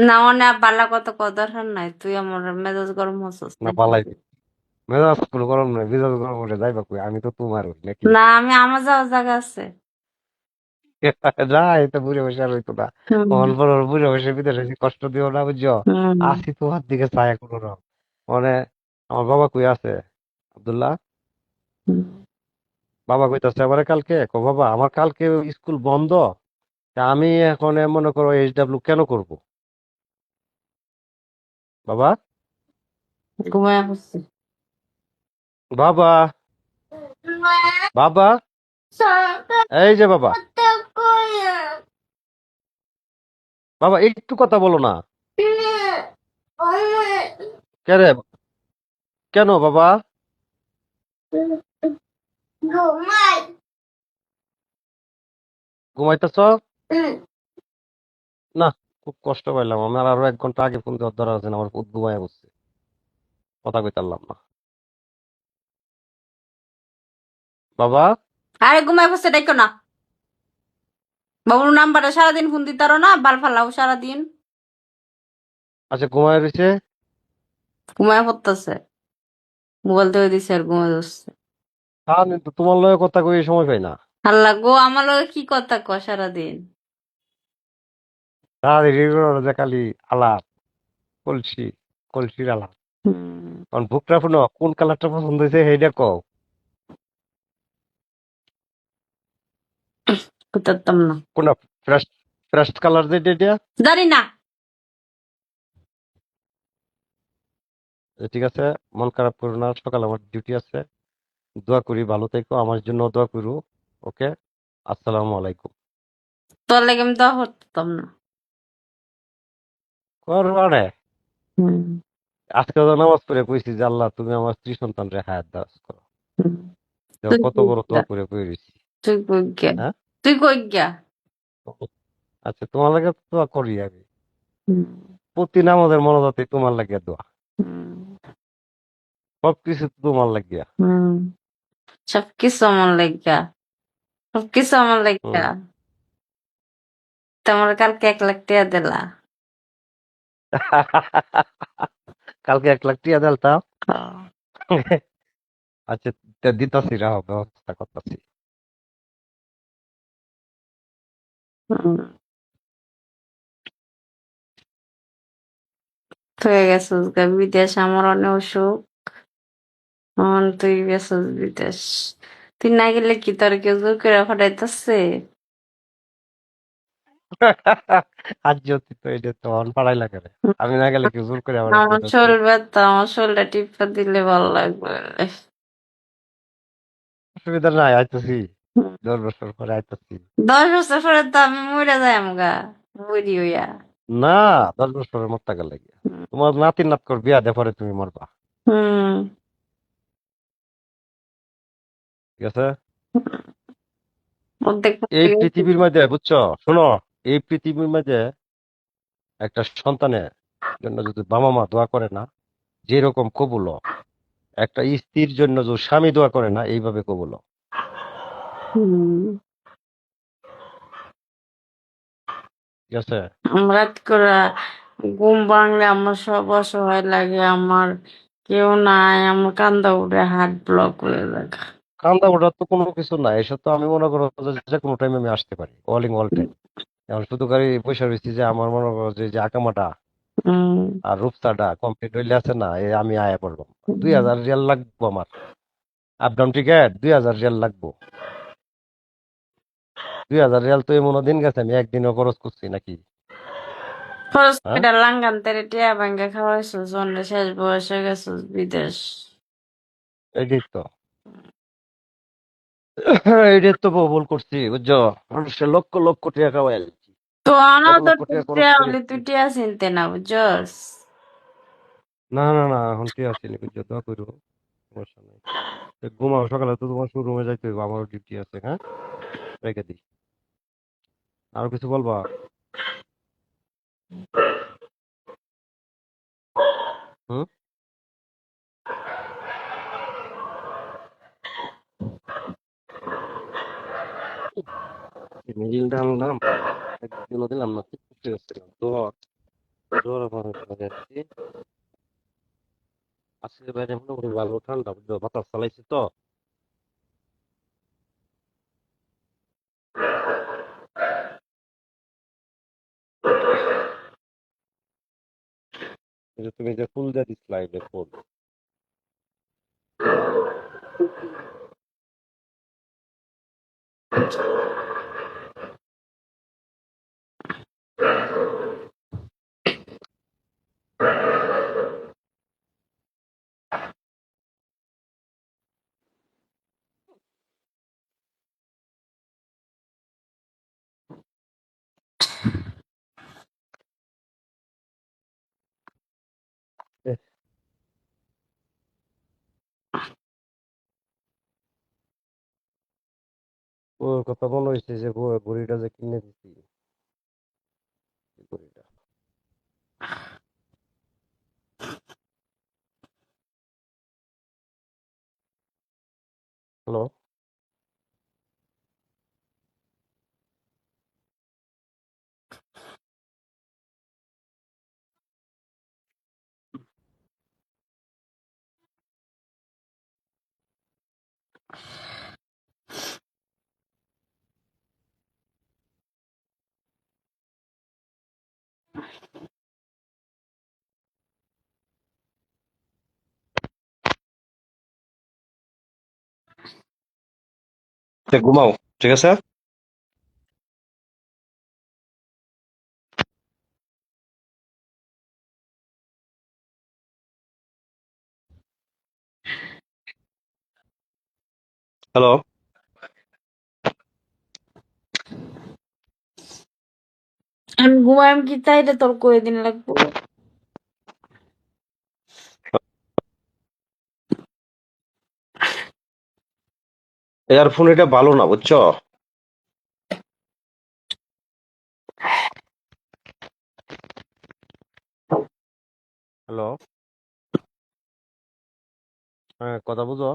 না মানে বালা কত কদর নাই তুই আমার মেজাজ গরম হচ্ছিস না পালাই মেজাজ কোনো গরম নয় মেজাজ গরম হলে যাইবা কই? আমি তো তোমার নাকি। না আমি আমার যাওয়ার জায়গা আছে। না এটা বুড়ে বসে আর হইতো না। হুম, অল্প বুড়ে বসে এসে কষ্ট দিও না বুঝছ? আসি তোমার দিকে ছায়া কোনো রকম। মানে আমার বাবা কই আছে? আব্দুল্লাহ। বাবা কইতাছে আমারে কালকে? কো বাবা আমার কালকে স্কুল বন্ধ। তা আমি এখন মনে করো এইচ ডাব্লিউ কেন করব? বাবা? ঘুমায় বাবা? বাবা? এই যে বাবা। বাবা একটু কথা বলো না। কে রে? কেন বাবা? ঘুমাইতেছ? না। খুব কষ্ট পাইলাম। আমার আরও এক ঘণ্টা আগে ফোন দেওয়ার দরকার আছে আমার ঘুমায় বসছে। কথা কইতে পারলাম না। বাবা? আরে ঘুমায় পড়ছে ডাইকো না। বাবুর নাম্বারে সারাদিন ফোন দিতারো না বাল ফালাও সারাদিন। আচ্ছা ঘুমায় রয়েছে? ঘুমায় পড়তেছে। মোবাইল থেকে দিছে আর ঘুমায় আমি তোমার লগে কথা কই সময় পাই না। আল্লাহ গো আমার লগে কি কথা ক সারাদিন? যে খালি আলাপ কলসি কলসির আলাপ। কারণ ভুকটা শুনো কোন কালারটা পছন্দ হয়েছে সেইটা কও। করতাম না। কোনটা ফ্রেশ ফ্রেশ কালার যেটা এটা? জানি না ঠিক আছে মন খারাপ করো না সকালে আমার ডিউটি আছে। দোয়া করি ভালো থেকো আমার জন্য দোয়া করো ওকে আসসালামু আলাইকুম। তোর লেগে আমি তো হতাম না। করবারে আজকে তো নামাজ পড়ে কইছি যে আল্লাহ তুমি আমার স্ত্রী সন্তান রে হায়াত দাস করো। দেখো কত বড় দোয়া করে কই রইছি তুই কই গিয়া হ্যাঁ? তুই কই গিয়া আচ্ছা তোমার লাগে তো দোয়া করি আমি। প্রতি নামাজের মনোজাতে তোমার লাগে দোয়া। সবকিছু তো তোমার লাগিয়া হুম। সব আমার লেগা। সব কিছু আমার লেগা। তোমার কালকে এক লাখ টাকা দিলা। কালকে এক লাখ টিয়া দেলতাম আচ্ছা তা দিতাছি রাহ ব্যবস্থা করতাছি। হুম। তুই বিদেশ আমার অনেক অসুখ। তুই গেছিস বিদেশ। তুই না গেলে কি তোর কেউ জোর করে ফাটাইতেছে? আজ যদি তো এটা তো অন পাড়াই লাগে রে। আমি না গেলে কি জোর করে আমার আমার শরীর ব্যথা আমার শরীরটা টিপা দিলে ভালো লাগবে। অসুবিধা নাই আইতাছি। হুম। দশ বছর পরে আইতাছি। দশ বছর পরে তো আমি মরে যাই আমগা বুড়ি হইয়া। না দশ বছরের মত টাকা লাগে হুম। তোমার নাতি নাত কর বিয়া দে পরে তুমি মরবা। হুম। ঠিক আছে? অর্ধেক এই পৃথিবীর মধ্যে বুঝছ? শোনো এই পৃথিবীর মধ্যে একটা সন্তানের জন্য যদি বাবা মা দোয়া করে না যেরকম কবুল একটা স্ত্রীর জন্য যদি স্বামী দোয়া করে না এইভাবে কবুল। ঠিক আছে? আমার রাত করে ঘুম ভাঙলে আমার সব অসহায় লাগে আমার কেউ নাই আমার কান্দা উঠে হার্ট ব্লক হয়ে যায়। কান্দা ওঠার তো কোনো কিছু নাই এসব তো আমি মনে করো যে কোনো টাইমে আমি আসতে পারি অলিং অল টাইম এখন শুধু গাড়ি পয়সা রয়েছি যে আমার মনে করো যে আকামাটা আর রূপসাটা কমপ্লিট হইলে আছে না এ আমি আয়া পড়ব। দুই হাজার রিয়াল লাগবো আমার। আপ ডাউন টিকেট দুই হাজার রিয়াল লাগবো। দুই হাজার রিয়াল তো এমন দিন গেছে আমি একদিনও খরচ করছি নাকি? খরচ হ্যাঁ? করে লাঙ্গান তেরে টিয়া ভাঙ্গা খাওয়াইছো জন্যে শেষ বয়সে গেছো বিদেশ। এইটাই তো। এইটাই তো ভুল করছি বুঝছ? মানুষের লক্ষ লক্ষ টাকা খাওয়াই তো আনাও তো টিয়া তুই টিয়া চিনতে না বুঝছস? না না না এখন আসেনি বুঝছ? দোয়া করো সমস্যা নাই তো ঘুমাও সকালে তো তোমার শোরুমে যাইতে হইব আমারও ডিউটি আছে হ্যাঁ? রেখে দিই। আর কিছু বলবা? হুম? মিডিলটা আনলাম। একদিনও দিলাম না ঠিক করতে যাচ্ছিলাম তো জোর আমার লাগাচ্ছি আজকে বাইরে মোটামুটি ভালো ঠান্ডা বুঝছ বাতাস চালাইছি তো তুমি যে ফুল দিয়ে দিচ্ছিলা যে ফুল এহ, ওর কথা মনে হয়েছে যে ঘড়িটা যে কিনে দিছি। ঘড়িটা হ্যালো? ঘুমাও ঠিক আছে হ্যালো আমি ঘুমাইম কি তাইলে তোর কয়দিন লাগবো? এয়ারফোন এটা ভালো না বুঝছ? হ্যালো। হ্যাঁ কথা বুঝো।